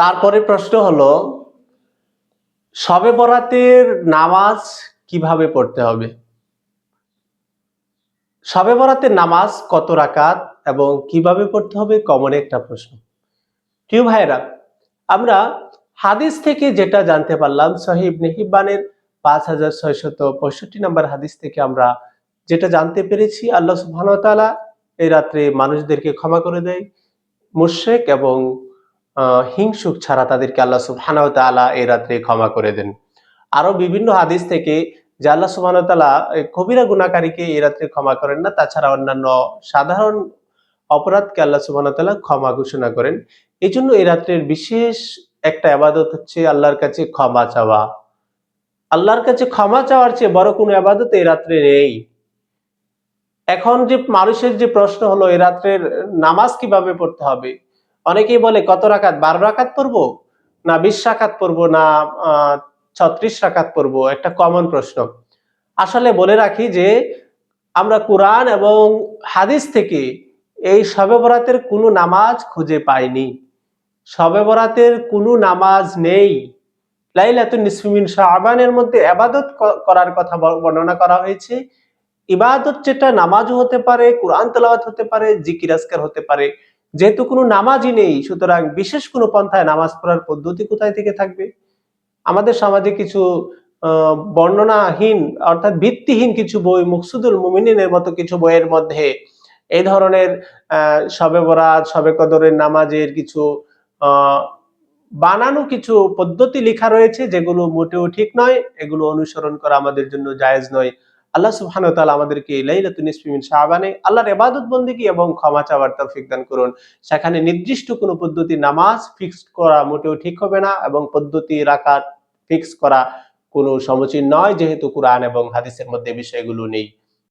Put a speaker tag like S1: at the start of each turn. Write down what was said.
S1: তারপরে প্রশ্ন হলো শবে বরাতের নামাজ কীভাবে পড়তে হবে? শবে বরাতের নামাজ কত রাকাত এবং কীভাবে পড়তে হবে? কমন একটা প্রশ্ন। প্রিয় ভাইরা আমরা হাদিস থেকে যেটা জানতে পারলাম সহিব নেহিবানের পাঁচ হাজার ছয়শত পঁয়ষট্টি নম্বর হাদিস থেকে আমরা যেটা জানতে পেরেছি, আল্লাহ সুবহানাহু এই রাত্রে মানুষদেরকে ক্ষমা করে দেয়, মুশরিক এবং হিংসুক ছাড়া তাদেরকে আল্লাহ সুবহানাহু তাআলা এই রাত্রে ক্ষমা করে দেন। আরও বিভিন্ন হাদিস থেকে যে আল্লাহ সুবহানাহু তাআলা কবিরা গুনাহকারীকে এই রাত্রে ক্ষমা করেন না, তাছাড়া অন্যান্য সাধারণ অপরাধকে আল্লাহ সুবহানাহু তাআলা ক্ষমা ঘোষণা করেন। এই জন্য এই রাত্রের বিশেষ একটা আবাদত হচ্ছে আল্লাহর কাছে ক্ষমা চাওয়া। আল্লাহর কাছে ক্ষমা চাওয়ার চেয়ে বড় কোনো আবাদত এই রাত্রে নেই। এখন যে মানুষের যে প্রশ্ন হলো, এই রাত্রের নামাজ কীভাবে পড়তে হবে? অনেকেই বলে, কত রাকাত? বারো রাকাত পড়ব? না বিশ রাকাত পড়ব? না ছত্রিশ রাকাত পড়ব? একটা কমন প্রশ্ন। আসলে বলে রাখি যে, আমরা কোরআন এবং হাদিস থেকে এই শবে বরাতের কোনো নামাজ খুঁজে পাইনি। শবে বরাতের কোনো নামাজ নেই। লাইলাতুন নিসফিমিন শাবানের মধ্যে আবাদত করার কথা বর্ণনা করা হয়েছে। ইবাদত যেটা নামাজও হতে পারে, কোরআন তেলাওয়াত হতে পারে, জিকির আজকার হতে পারে। যেহেতু কোনো নামাজই নেই, সুতরাং বিশেষ কোনো পন্থায় নামাজ পড়ার পদ্ধতি কোথায় থেকে থাকবে? আমাদের সমাজে কিছু বর্ণনাহীন অর্থাৎ ভিত্তিহীন কিছু বই, মুকসুদুল মুমিনের মতো কিছু বইয়ের মধ্যে এই ধরনের শবে বরাত, শবে কদরের নামাজের কিছু বানানো কিছু পদ্ধতি লেখা রয়েছে, যেগুলো মোটেও ঠিক নয়, এগুলো অনুসরণ করা আমাদের জন্য জায়েজ নয়। আল্লাহ সুবহান তাআলা আমাদেরকে লাইলাতুন নিসফি শাবানে আল্লাহর ইবাদত বন্দেগী এবং ক্ষমা চাওয়ার তৌফিক দান করুন। সেখানে নির্দিষ্ট কোনো পদ্ধতি নামাজ ফিক্সড করা মোটেও ঠিক হবে না এবং পদ্ধতি রাখার ফিক্স করা কোনো সমচীন নয়, যেহেতু কোরআন এবং হাদিসের মধ্যে বিষয়গুলো নেই।